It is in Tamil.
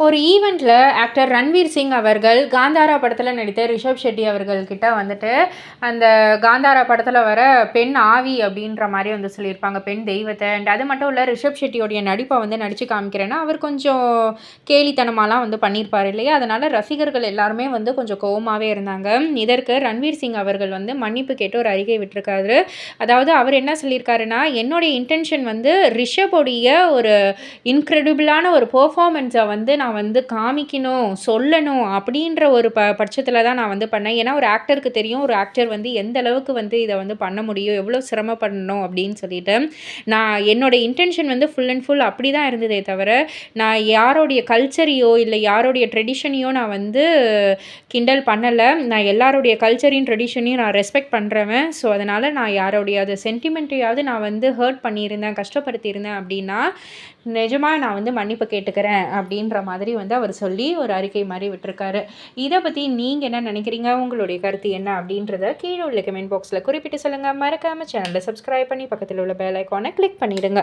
ஒரு ஈவெண்ட்டில் ஆக்டர் ரன்வீர் சிங் அவர்கள் காந்தாரா படத்தில் நடித்த ரிஷப் ஷெட்டி அவர்கள்கிட்ட வந்துட்டு அந்த காந்தாரா படத்தில் வர பெண் ஆவி அப்படின்ற மாதிரி வந்து சொல்லியிருப்பாங்க பெண் தெய்வத்தை. அண்ட் அது மட்டும் இல்லை ரிஷப் ஷெட்டியோடைய நடிப்பை வந்து நடித்து காமிக்கிறேன்னா அவர் கொஞ்சம் கேலித்தனமாலாம் வந்து பண்ணியிருப்பார் இல்லையா? அதனால் ரசிகர்கள் எல்லாருமே வந்து கொஞ்சம் கோவமாகவே இருந்தாங்க. இதற்கு ரன்வீர் சிங் அவர்கள் வந்து மன்னிப்பு கேட்டு ஒரு அறிக்கை விட்டுருக்காரு. அதாவது அவர் என்ன சொல்லியிருக்காருன்னா என்னுடைய இன்டென்ஷன் வந்து ரிஷபோடைய ஒரு இன்க்ரெடிபிளான ஒரு பெர்ஃபார்மன்ஸை வந்து நான் வந்து காமிக்கணும் சொல்லணும் அப்படின்ற ஒரு ப பட்சத்தில் தான் நான் வந்து பண்ணேன். ஏன்னா ஒரு ஆக்டருக்கு தெரியும் ஒரு ஆக்டர் வந்து எந்த அளவுக்கு வந்து இதை வந்து பண்ண முடியும் எவ்வளோ சிரமப்படணும் அப்படின்னு சொல்லிட்டு. நான் என்னோட இன்டென்ஷன் வந்து ஃபுல் அண்ட் ஃபுல் அப்படி தான் இருந்ததே தவிர நான் யாரோடைய கல்ச்சரையோ இல்லை யாரோடைய ட்ரெடிஷனையோ நான் வந்து கிண்டல் பண்ணலை. நான் எல்லாருடைய கல்ச்சரையும் ட்ரெடிஷனையும் நான் ரெஸ்பெக்ட் பண்ணுறவன் ஸோ அதனால் நான் யாரோடைய அது சென்டிமெண்ட்டையாவது நான் வந்து ஹர்ட் பண்ணியிருந்தேன் கஷ்டப்படுத்தியிருந்தேன் அப்படின்னா நிஜமாக நான் வந்து மன்னிப்பு கேட்டுக்கிறேன் அப்படின்ற மாதிரி. மாதிரி வந்து அவர் சொல்லி ஒரு அறிக்கை மாதிரி விட்டுருக்காரு. இதை பற்றி நீங்கள் என்ன நினைக்கிறீங்க? உங்களுடைய கருத்து என்ன அப்படின்றத கீழே உள்ள கமெண்ட் பாக்ஸில் குறிப்பிட்டு சொல்லுங்கள் மறக்காமல் சேனலை சப்ஸ்கிரைப் பண்ணி பக்கத்தில் உள்ள பெல் ஐக்கானை கிளிக் பண்ணிவிடுங்க